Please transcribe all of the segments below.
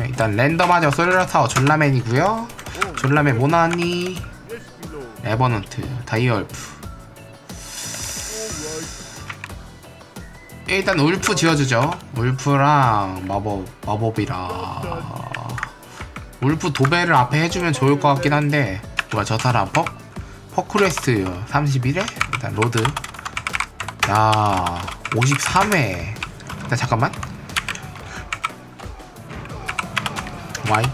네, 일단 랜덤하죠. 솔라타워 졸라맨이고요. 졸라맨 뭐 나왔니 에버넌트 다이얼프. 일단 울프 지어주죠. 울프랑 마법 마법이라. 울프 도배를 앞에 해주면 좋을 것 같긴 한데 뭐야 저 사람 퍼 퍼크레스트 31회? 일단 로드. 야 53회. 일단 잠깐만 와이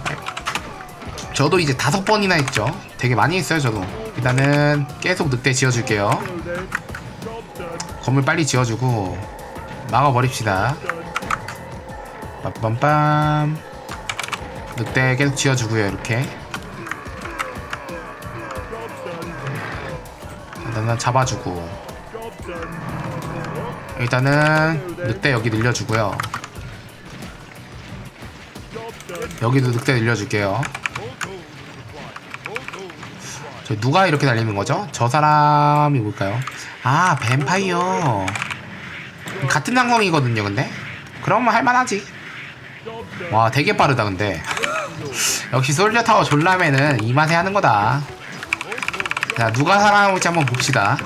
저도 이제 다섯 번이나 했죠. 되게 많이 했어요 저도. 일단은 계속 늑대 지어줄게요. 건물 빨리 지어주고 막아버립시다. 빰빰빰. 늑대 계속 지어주고요 이렇게. 일단은 잡아주고. 일단은 늑대 여기 늘려주고요 여기도 늑대 늘려줄게요. 저 누가 이렇게 달리는 거죠? 저 사람이 뭘까요? 아 뱀파이어. 같은 항공이거든요 근데? 그러면 할만하지. 와 되게 빠르다 근데. 역시 솔저타워 졸라맨은 이 맛에 하는 거다. 자 누가 살아남을지 한번 봅시다.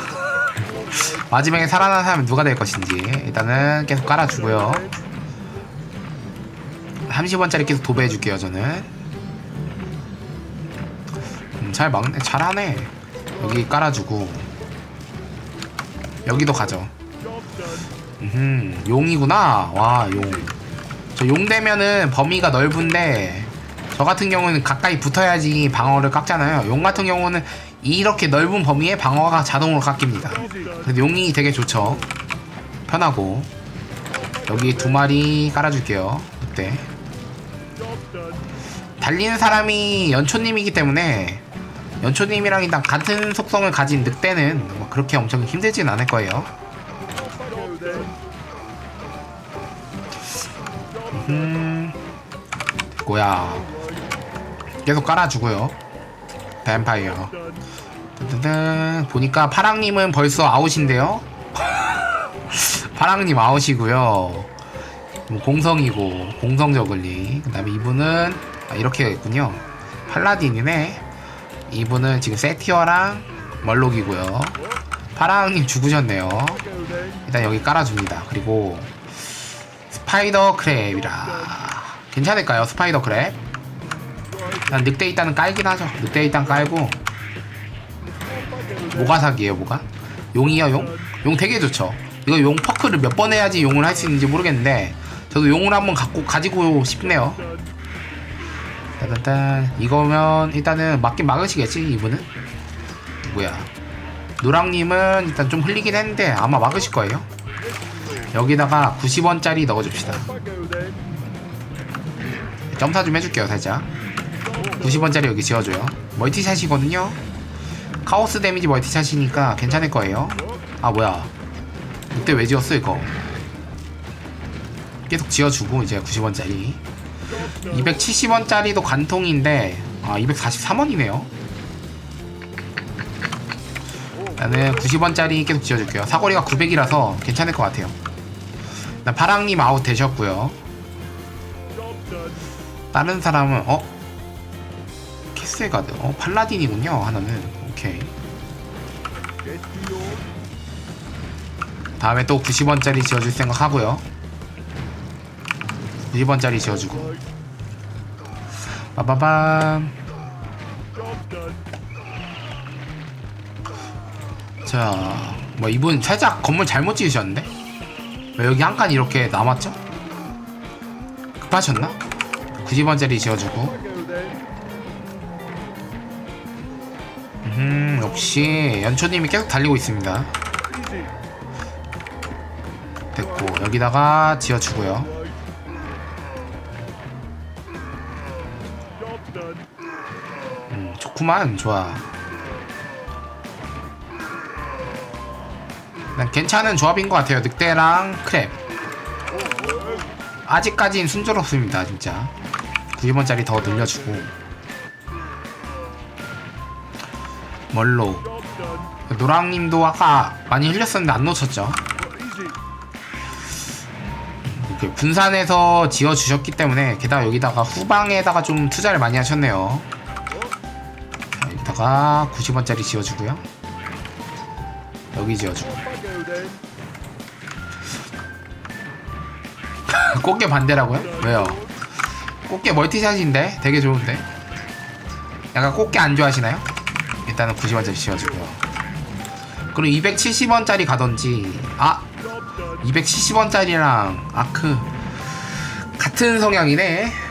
마지막에 살아난 사람은 누가 될 것인지 일단은 계속 깔아주고요 30원짜리 계속 도배해줄게요 저는. 음, 잘 막네. 잘하네. 여기 깔아주고. 여기도 가죠. 음 용이구나. 와용저 용 되면은 범위가 넓은데 저 같은 경우는 가까이 붙어야지 방어를 깎잖아요. 용 같은 경우는 이렇게 넓은 범위에 방어가 자동으로 깎입니다. 그래서 용이 되게 좋죠. 편하고. 여기 두 마리 깔아줄게요 이때 달리는 사람이 연초님이기 때문에 연초님이랑 일단 같은 속성을 가진 늑대는 뭐 그렇게 엄청 힘들진 않을 거예요. 음, 됐고야. 계속 깔아주고요. 뱀파이어. 뜨뜨뜨. 보니까 파랑님은 벌써 아웃인데요. 파랑님 아웃이고요. 뭐 공성이고 공성 저글링. 그 다음에 이분은 아, 이렇게 있군요. 팔라딘이네. 이분은 지금 세티어랑 멀록이고요. 파랑님 죽으셨네요. 일단 여기 깔아줍니다. 그리고 스파이더 크랩이라 괜찮을까요? 스파이더 크랩? 난 늑대 일단은 깔긴 하죠. 늑대 일단 깔고 뭐가 사기예요, 뭐가? 용이요, 용? 용 되게 좋죠. 이거 용 퍼크를 몇 번 해야지 용을 할 수 있는지 모르겠는데 저도 용을 한번 갖고 가지고 싶네요. 일단 이거면 일단은 맞긴 막으시겠지 이분은? 누구야. 노랑님은 일단 좀 흘리긴 했는데 아마 막으실 거예요. 여기다가 90원짜리 넣어줍시다. 점사 좀 해줄게요 살짝. 90원짜리 여기 지어줘요. 멀티샷이거든요. 카오스 데미지 멀티샷이니까 괜찮을 거예요. 아 뭐야. 이때 왜 지었어 이거 계속 지어주고 이제 90원짜리. 270원짜리도 관통인데 아 243원이네요. 나는 90원짜리 계속 지어줄게요. 사거리가 900이라서 괜찮을 것 같아요. 나 파랑님 아웃 되셨고요. 다른 사람은 어? 캐슬 가드. 어 팔라딘이군요 하나는. 오케이. 다음에 또 90원짜리 지어줄 생각 하고요 90원짜리 지어주고 빠바밤 자, 뭐 이분 살짝 건물 잘못 지으셨는데? 왜 여기 한 칸 이렇게 남았죠? 급하셨나? 90원짜리 지어주고 음, 역시 연초님이 계속 달리고 있습니다 됐고 여기다가 지어주고요 좋구만. 좋아. 난 괜찮은 조합인 것 같아요 늑대랑 크랩. 아직까진 순조롭습니다 진짜. 90원짜리 더 늘려주고. 멀로? 노랑님도 아까 많이 흘렸었는데 안 놓쳤죠? 그 분산해서 지어 주셨기 때문에 게다가 여기다가 후방에다가 좀 투자를 많이 하셨네요. 자, 여기다가 90원짜리 지어주고요. 여기 지어주고. 꽃게 반대라고요? 왜요? 꽃게 멀티샷인데 되게 좋은데. 약간 꽃게 안 좋아하시나요? 일단은 90원짜리 지어주고요. 그리고 270원짜리 가던지 아 270원짜리랑 아크 같은 성향이네.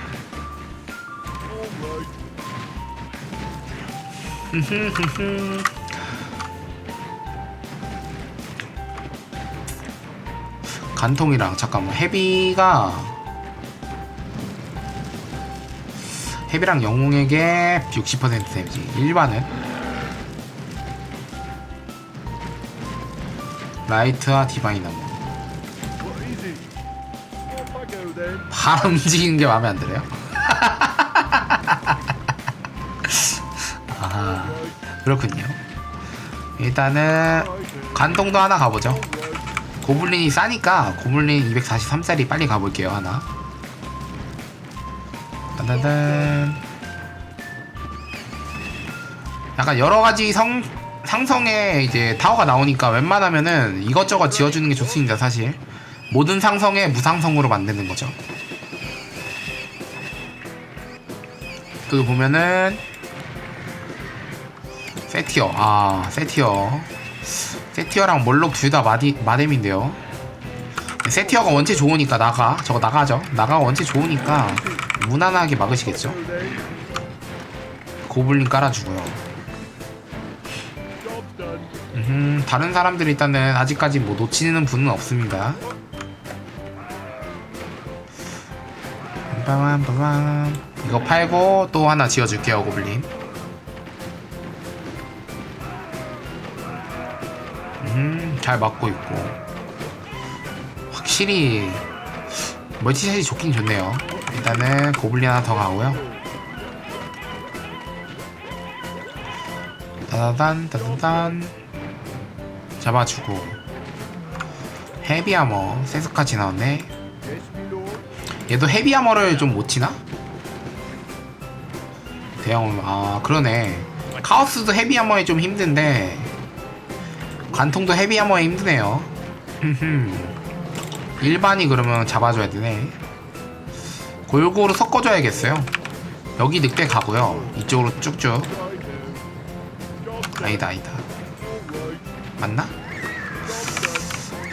간통이랑 잠깐만 헤비가 헤비랑 영웅에게 60% 데미지 일반은? 라이트와 디바이너모 발 움직이는 게 마음에 안 들어요? 그렇군요. 일단은 간통도 하나 가보죠. 고블린이 싸니까 고블린 243짜리 빨리 가볼게요 하나. 딴딴딴 약간 여러 가지 성 상성에 이제 타워가 나오니까 웬만하면은 이것저것 지어주는 게 좋습니다 사실. 모든 상성에 무상성으로 만드는 거죠. 그 보면은 세티어. 아 세티어. 세티어랑 몰록 둘다 마디 마뎀인데요. 세티어가 원체 좋으니까 나가. 저거 나가죠. 나가 원체 좋으니까 무난하게 막으시겠죠? 고블린 깔아주고요. 음, 다른 사람들 일단은 아직까지 뭐 놓치는 분은 없습니다. 이거 팔고 또 하나 지어줄게요 고블린. 잘 맞고 있고. 확실히 멀티샷이 좋긴 좋네요. 일단은 고블린 하나 더 가고요. 따다단 따다단. 잡아주고. 헤비아머 세스까지 나왔네. 얘도 헤비아머를 좀 못 치나? 대형 아 그러네. 카오스도 헤비아머에 좀 힘든데 관통도 헤비아머에 힘드네요. 일반이 그러면 잡아줘야 되네. 골고루 섞어줘야겠어요. 여기 늑대 가고요. 이쪽으로 쭉쭉. 아니다 아니다. 맞나?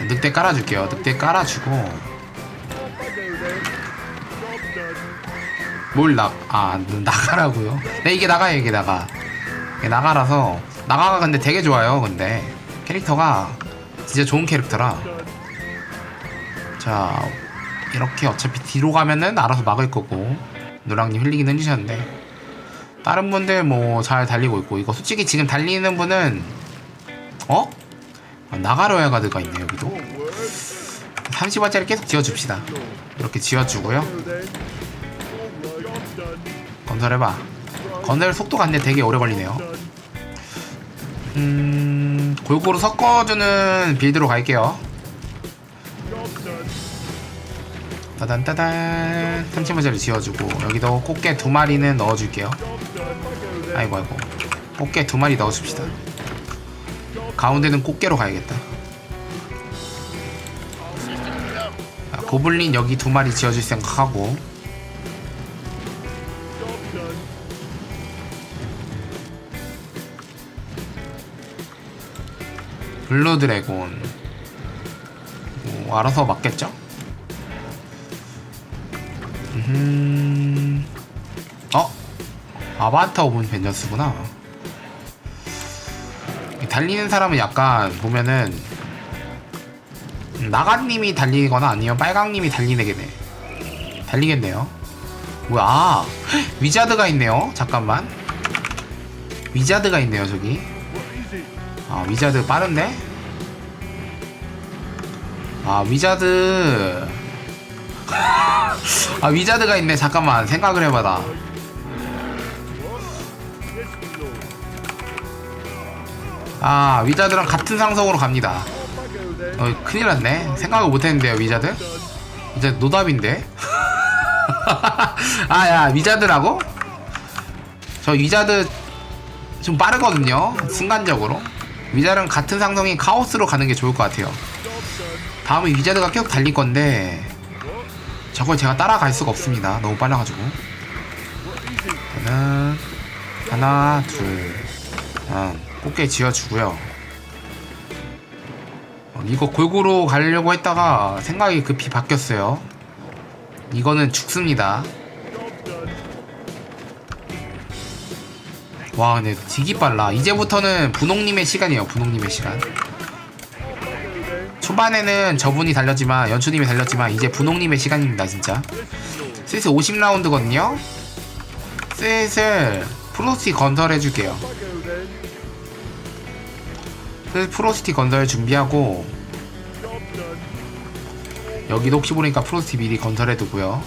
늑대 깔아줄게요. 늑대 깔아주고. 뭘 나, 아, 나가라고요? 네, 이게 나가요, 이게 나가. 이게 나가라서. 나가가 근데 되게 좋아요, 근데 캐릭터가 진짜 좋은 캐릭터라. 자, 이렇게 어차피 뒤로 가면은 알아서 막을 거고. 노랑님 흘리긴 흘리셨는데. 다른 분들 뭐 잘 달리고 있고. 이거 솔직히 지금 달리는 분은 어? 아, 나가로야 가드가 있네 여기도. 30원짜리 계속 지어줍시다. 이렇게 지어주고요. 건설해봐. 건설 속도가 안돼 되게 오래 걸리네요 음 골고루 섞어주는 빌드로 갈게요. 따단따단. 30원짜리 지어주고 여기도 꽃게 두 마리는 넣어줄게요. 아이고 아이고. 꽃게 두 마리 넣어줍시다. 가운데는 꽃게로 가야겠다. 아, 고블린 여기 두 마리 지어줄 생각하고 블루 드래곤. 뭐 알아서 맞겠죠? 음... 어? 아바타 오븐 벤져스구나. 달리는 사람은 약간 보면은 나가님이 달리거나 아니면 빨강님이 달리겠네 달리겠네요. 뭐야 아! 위자드가 있네요. 잠깐만. 위자드가 있네요 저기. 아 위자드 빠른데 아 위자드 아 위자드가 있네 잠깐만 생각을 해봐라 아 위자드랑 같은 상성으로 갑니다 어 큰일 났네 생각을 못했는데요 위자드 이제 노답인데? 아, 야, 위자드라고? 저 위자드 좀 빠르거든요. 순간적으로. 위자드는 같은 상성인 카오스로 가는 게 좋을 것 같아요. 다음에 위자드가 계속 달릴 건데, 저걸 제가 따라갈 수가 없습니다. 너무 빨라가지고. 저는, 하나, 둘, 음, 꽃게 지어주고요. 어, 이거 골고루 가려고 했다가 생각이 급히 바뀌었어요. 이거는 죽습니다. 와, 근데 되게 빨라. 이제부터는 분홍님의 시간이에요. 분홍님의 시간. 초반에는 저분이 달렸지만 연추님이 달렸지만 이제 분홍님의 시간입니다. 진짜. 슬슬 50라운드거든요. 슬슬 프로스티 건설해줄게요. 슬슬 프로스티 건설 준비하고 여기도 혹시 모르니까 프로스티 미리 건설해두고요.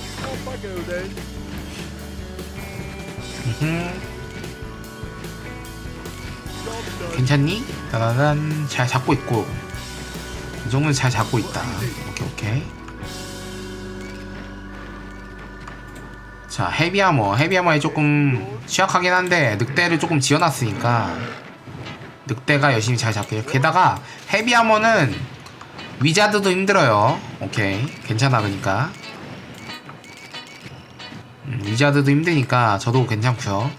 괜찮니? 따다단 잘 잡고 있고 이 정도는 잘 잡고 있다. 오케이 오케이. 자 헤비아머 헤비아머에 조금 취약하긴 한데 늑대를 조금 지어놨으니까 늑대가 열심히 잘 잡게요. 게다가 헤비아머는 위자드도 힘들어요. 오케이 괜찮아 그니까 음, 위자드도 힘드니까 저도 괜찮고요.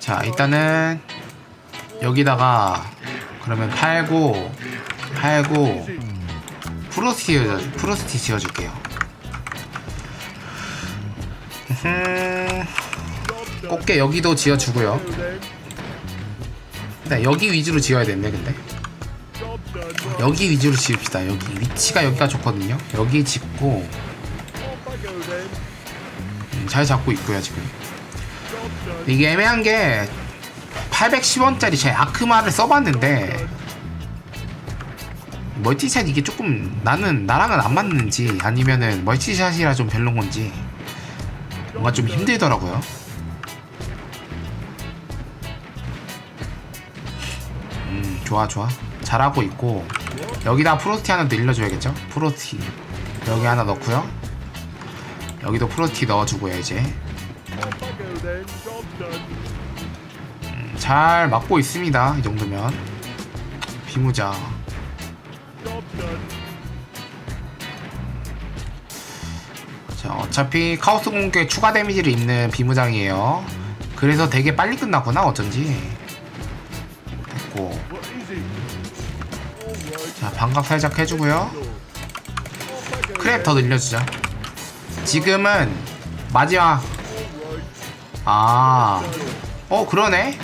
자 일단은 여기다가 그러면 팔고 팔고 프로스티 지어 프로스티 지어줄게요. 음, 꽃게 여기도 지어주고요. 네, 여기 위주로 지어야 되는데 근데 여기 위주로 지읍시다. 여기 위치가 여기가 좋거든요. 여기 짓고 음, 잘 잡고 있고요 지금. 이게 애매한 게 810원짜리 제 아크마를 써봤는데 멀티샷 이게 조금 나는 나랑은 안 맞는지 아니면은 멀티샷이라 좀 별론 건지 뭔가 좀 힘들더라고요. 음 좋아 좋아 잘하고 있고 여기다 프로스티 하나 늘려줘야겠죠? 프로스티 여기 하나 넣고요. 여기도 프로스티 넣어주고요 이제 음, 잘 막고 있습니다. 이 정도면. 비무자 자 어차피 카오스 공격에 추가 데미지를 입는 비무장이에요. 그래서 되게 빨리 끝났구나 어쩐지. 됐고. 자 반각 살짝 해주고요. 크랩 더 늘려주자. 지금은 마지막. 아, 어 그러네.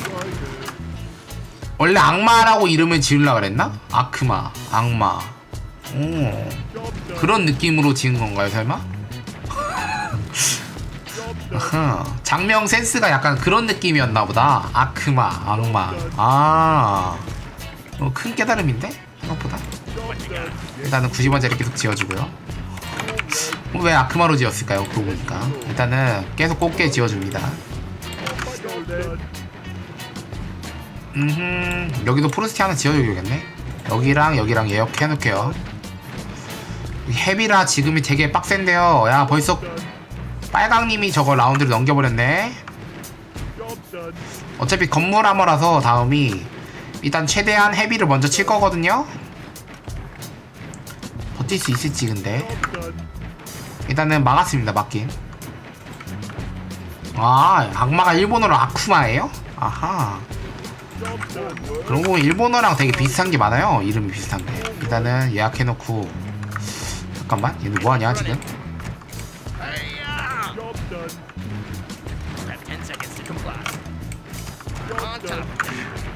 원래 악마라고 이름을 지으려 그랬나? 아크마, 악마. 오, 그런 느낌으로 지은 건가요, 설마? 장명 센스가 약간 그런 느낌이었나 보다. 아크마, 악마. 아, 어, 큰 깨달음인데 생각보다. 일단은 90원짜리 계속 지어주고요. 왜 아크마로 지었을까요? 그거 보니까 일단은 계속 곱게 지어줍니다. 음, 여기도 프로스티 하나 지어줘야겠네. 여기랑 여기랑 예약해 놓을게요. 헤비라 지금이 되게 빡센데요. 야 벌써 빨강님이 저거 라운드를 넘겨버렸네. 어차피 건물 아머라서 다음이 일단 최대한 헤비를 먼저 칠 거거든요. 버틸 수 있을지 근데 일단은 막았습니다 막긴 아 악마가 일본어로 아쿠마예요? 아하 그런 거 일본어랑 되게 비슷한 게 많아요. 이름이 비슷한 게 일단은 예약해놓고. 잠깐만 얘는 뭐하냐 지금?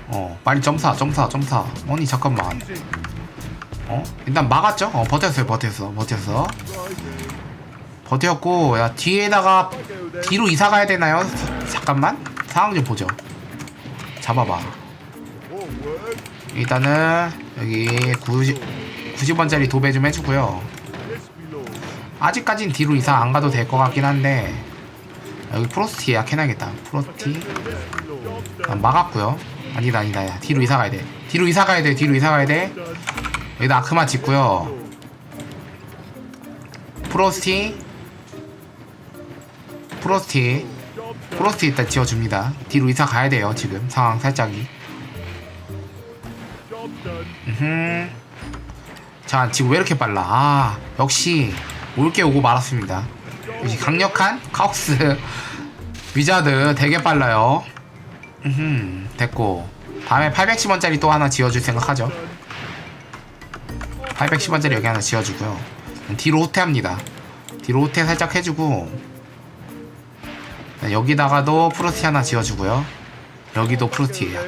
어 빨리 점사 점사 점사. 아니 잠깐만. 어? 일단 막았죠? 어 버텼어요 버텼어 버텼어. 버텼고 야 뒤에다가 뒤로 이사 가야 되나요? 잠깐만. 상황 좀 보죠 잡아봐. 일단은 여기 90, 90원짜리 도배 좀 해주고요. 아직까진 뒤로 이사 안 가도 될 것 같긴 한데 여기 프로스티 예약해놔야겠다. 프로스티. 아, 막았고요. 아니다 아니다. 야, 뒤로 이사 가야 돼. 뒤로 이사 가야 돼 뒤로 이사 가야 돼. 여기다 아크마 짓고요. 프로스티. 프로스티 프로스티 일단 지어줍니다. 뒤로 이사 가야 돼요 지금. 상황 살짝이. 음흠. 자 지금 왜 이렇게 빨라? 아 역시 올게 오고 말았습니다. 역시 강력한 카옥스. 위자드 되게 빨라요. 음흠 됐고. 다음에 810원짜리 또 하나 지어줄 생각하죠. 810원짜리 여기 하나 지어주고요. 뒤로 후퇴합니다. 뒤로 후퇴 살짝 해주고 네, 여기다가도 프로티 하나 지어주고요. 여기도 프로티예요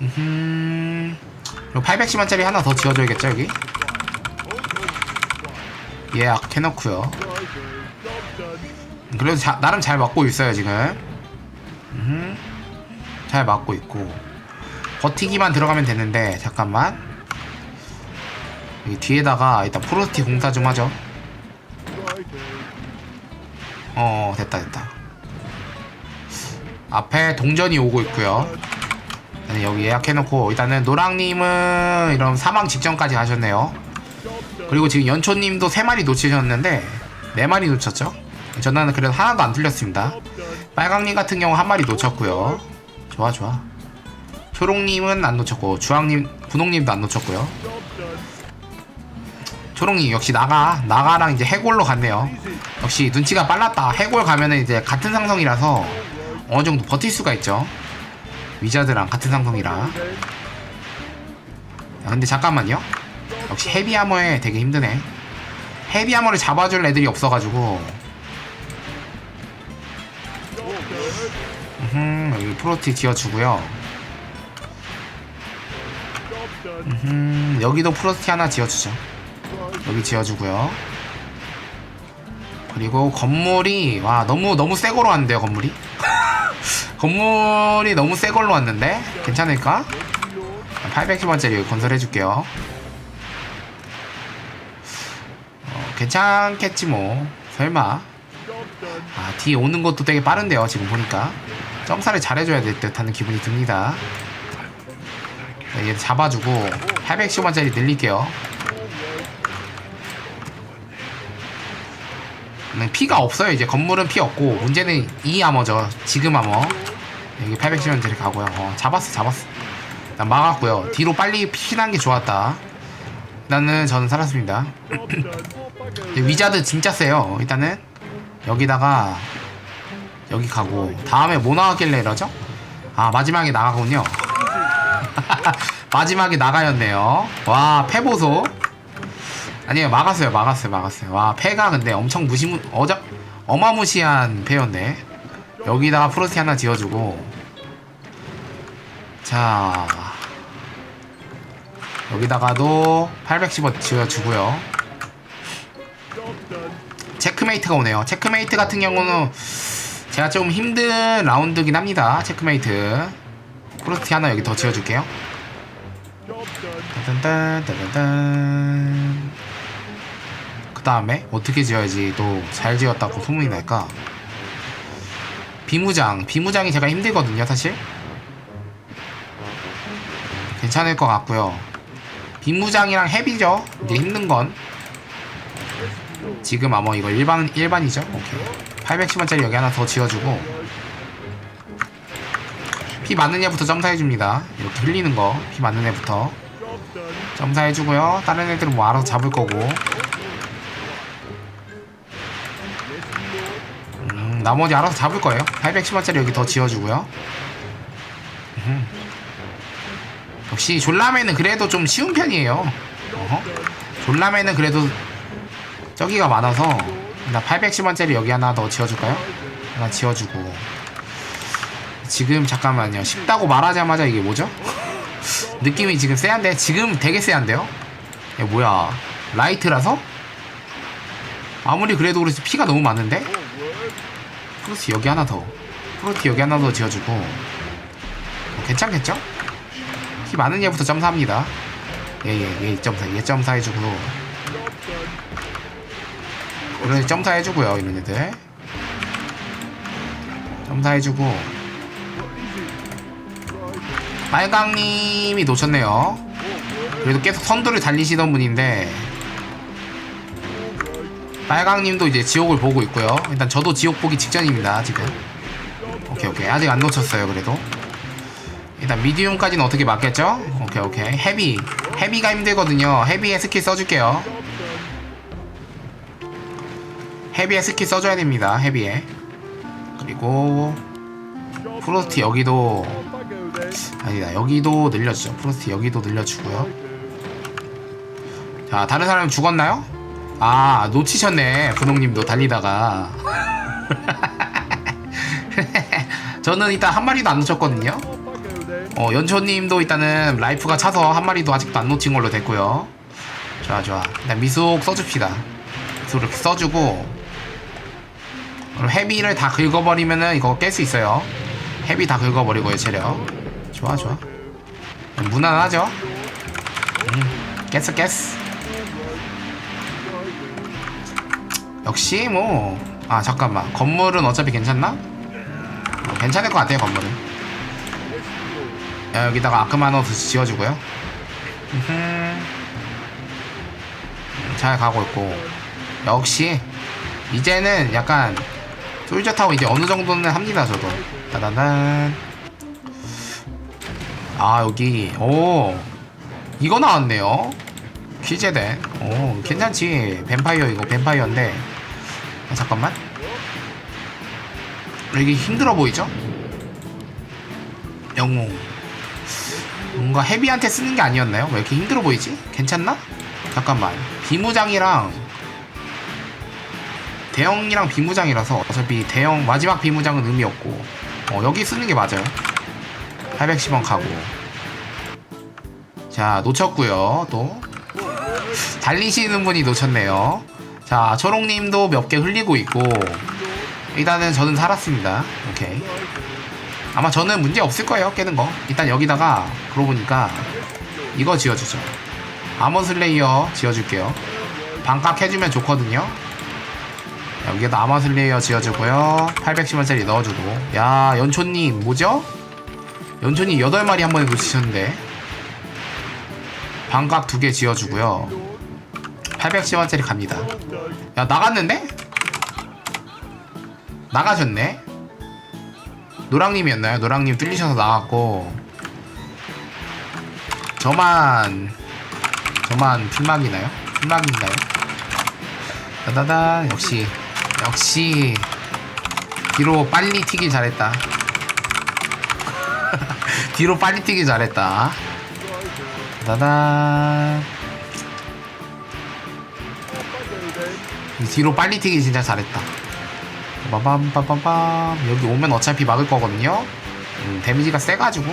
음... 810원짜리 하나 더 지어줘야겠죠 여기? 예약 해놓고요. 그래도 자, 나름 잘 맞고 있어요 지금. 음, 잘 맞고 있고. 버티기만 들어가면 되는데 잠깐만. 여기 뒤에다가 일단 프로스티 공사 좀 하죠 어 됐다 됐다. 앞에 동전이 오고 있고요. 일단은 여기 예약해놓고 일단은 노랑님은 이런 사망 직전까지 가셨네요. 그리고 지금 연초님도 3마리 놓치셨는데 4마리 놓쳤죠? 저는 그래도 하나도 안 틀렸습니다. 빨강님 같은 경우 한 마리 놓쳤고요. 좋아 좋아. 초롱님은 안 놓쳤고 주황님 분홍님도 안 놓쳤고요 초롱님 역시 나가 나가랑 이제 해골로 갔네요. 역시 눈치가 빨랐다. 해골 가면은 이제 같은 상성이라서 어느 정도 버틸 수가 있죠. 위자드랑 같은 상성이라. 야, 근데 잠깐만요. 역시 헤비아머에 되게 힘드네. 헤비아머를 잡아줄 애들이 없어가지고. 음 여기 프로티 지어주고요. 음 여기도 프로티 하나 지어주죠 여기 지어주고요. 그리고 건물이 와 너무 너무 새 거로 왔는데요 건물이? 건물이 너무 새 걸로 왔는데? 괜찮을까? 810원짜리 건설해줄게요. 어, 괜찮겠지 뭐. 설마. 아 뒤에 오는 것도 되게 빠른데요 지금 보니까. 점사를 잘해줘야 될 듯 하는 기분이 듭니다. 네, 얘 잡아주고 810원짜리 늘릴게요 네, 피가 없어요. 이제 건물은 피 없고 문제는 이 아머죠. 지금 아머 여기 810원짜리 가고요. 어, 잡았어 잡았어. 일단 막았고요. 뒤로 빨리 피난 게 좋았다. 일단은 저는 살았습니다. 위자드 진짜 세요. 일단은 여기다가 여기 가고 다음에 뭐 나왔길래 이러죠? 아 마지막에 나가군요. 마지막에 나가였네요. 와 패보소 아니에요 막았어요 막았어요 막았어요. 와 패가 근데 엄청 무시무 어저 어마무시한 패였네. 여기다가 프로티 하나 지어주고. 자. 여기다가도 810원 지어주고요. 체크메이트가 오네요. 체크메이트 같은 경우는 제가 좀 힘든 라운드긴 합니다. 체크메이트. 프로티 하나 여기 더 지어줄게요. 딴딴딴딴딴 그 다음에 어떻게 지어야지 또 잘 지었다고 소문이 날까? 비무장. 비무장이 제가 힘들거든요 사실. 괜찮을 것 같고요. 비무장이랑 헤비죠? 이제 힘든 건. 지금 아마 이거 일반 일반이죠? 오케이. 810원짜리 여기 하나 더 지어주고. 피 많은 애부터 점사해 줍니다. 이렇게 흘리는 거. 피 많은 애부터. 점사해 주고요. 다른 애들은 뭐 알아서 잡을 거고 음, 나머지 알아서 잡을 거예요 810원짜리 여기 더 지어주고요 음. 역시 졸라매는 그래도 좀 쉬운 편이에요 어허. 졸라매는 그래도 저기가 많아서 나 810원짜리 여기 하나 더 지어줄까요? 하나 지어주고 지금 잠깐만요 쉽다고 말하자마자 이게 뭐죠? 느낌이 지금 세한데 지금 되게 세한데요? 이게 뭐야 라이트라서? 아무리 그래도 그렇지 피가 너무 많은데? 프로티 여기 하나 더. 프로티 여기 하나 더 지어주고. 어, 괜찮겠죠? 피 많은 얘부터 점사합니다. 예예예 점사 얘 점사 해주고. 이런 애 점사 해주고요 이런 애들. 점사 해주고. 빨강님이 놓쳤네요. 그래도 계속 선두를 달리시던 분인데 빨강님도 이제 지옥을 보고 있고요. 일단 저도 지옥 보기 직전입니다, 지금. 오케이, 오케이. 아직 안 놓쳤어요, 그래도. 일단 미디움까지는 어떻게 맞겠죠? 오케이, 오케이. 헤비. 헤비가 힘들거든요. 헤비에 스킬 써줄게요. 헤비에 스킬 써줘야 됩니다, 헤비에. 그리고, 프로스트 여기도, 아니다, 여기도 늘려주죠. 프로스트 여기도 늘려주고요. 자, 다른 사람 죽었나요? 아, 놓치셨네. 분홍님도 달리다가. 저는 일단 한 마리도 안 놓쳤거든요. 어, 연초님도 일단은 라이프가 차서 한 마리도 아직도 안 놓친 걸로 됐고요. 좋아, 좋아. 일단 미속 써줍시다. 미속 이렇게 써주고. 그럼 헤비를 다 긁어버리면은 이거 깰 수 있어요. 헤비 다 긁어버리고요, 체력. 좋아, 좋아. 무난하죠? 음, 깼어, 깼어. 역시 뭐. 아, 잠깐만. 건물은 어차피 괜찮나? 어, 괜찮을 것 같아요, 건물은. 야, 여기다가 아크마노 지어주고요. 잘 가고 있고. 역시, 이제는 약간, 솔저 타고 이제 어느 정도는 합니다, 저도. 따다단. 아, 여기, 오. 이거 나왔네요. 퀴제된. 오, 괜찮지. 뱀파이어, 이거 뱀파이어인데. 아, 잠깐만. 이게 힘들어 보이죠? 영웅. 뭔가 헤비한테 쓰는 게 아니었나요? 왜 이렇게 힘들어 보이지? 괜찮나? 잠깐만. 비무장이랑 대형이랑 비무장이라서 어차피 대형 마지막 비무장은 의미 없고 어, 여기 쓰는 게 맞아요. 810원 가고. 자 놓쳤고요. 또 달리시는 분이 놓쳤네요. 자 초롱님도 몇 개 흘리고 있고 일단은 저는 살았습니다. 오케이. 아마 저는 문제 없을 거예요 깨는 거. 일단 여기다가 그러고 보니까 이거 지어주죠. 아머 슬레이어 지어줄게요. 반값 해주면 좋거든요. 여기에다 아머 슬레이어 지어주고요. 810원짜리 넣어주고. 야 연초님 뭐죠? 연초님 8마리 한 번에 놓치셨는데. 반값 두개 지어주고요 810원짜리 갑니다 야 나갔는데? 나가셨네 노랑님이었나요? 노랑님 뚫리셔서 나갔고 저만 저만 핀막이나요? 핀막인가요? 다다다 역시 역시 뒤로 빨리 튀길 잘했다 뒤로 빨리 튀길 잘했다 다다 뒤로 빨리 튀기 진짜 잘했다 빠밤 빠밤빰 여기 오면 어차피 막을 거거든요 음, 데미지가 세가지고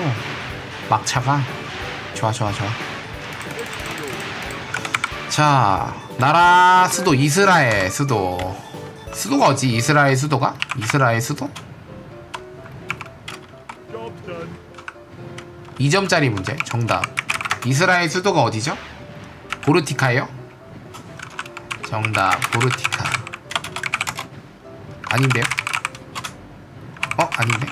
막차가 좋아 좋아 좋아 자 나라 수도 이스라엘 수도 수도가 어디 이스라엘 수도가? 이스라엘 수도? 2점짜리 문제 정답 이스라엘 수도가 어디죠? 보르티카예요? 정답 보르티카 아닌데요? 어? 아닌데?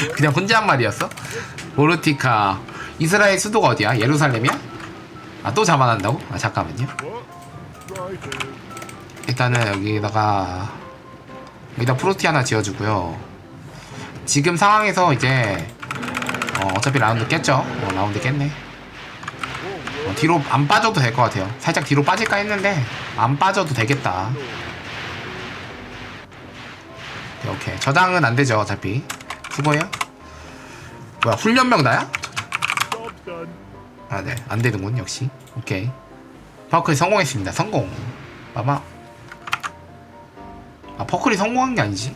그냥 혼자 한 말이었어? 보르티카 이스라엘 수도가 어디야? 예루살렘이야? 아또 잡아난다고? 아 잠깐만요 일단은 여기다가 여기다 프로티 하나 지어주고요 지금 상황에서 이제 어, 어차피 라운드 깼죠? 어, 라운드 깼네 어, 뒤로 안 빠져도 될 것 같아요. 살짝 뒤로 빠질까 했는데 안 빠져도 되겠다. 오케이, 오케이. 저장은 안 되죠, 어차피. 수고해요. 뭐야, 훈련병 나야? 아, 네. 안 되는군, 역시. 오케이. 퍼클 성공했습니다. 성공. 봐봐. 아, 퍼클이 성공한 게 아니지?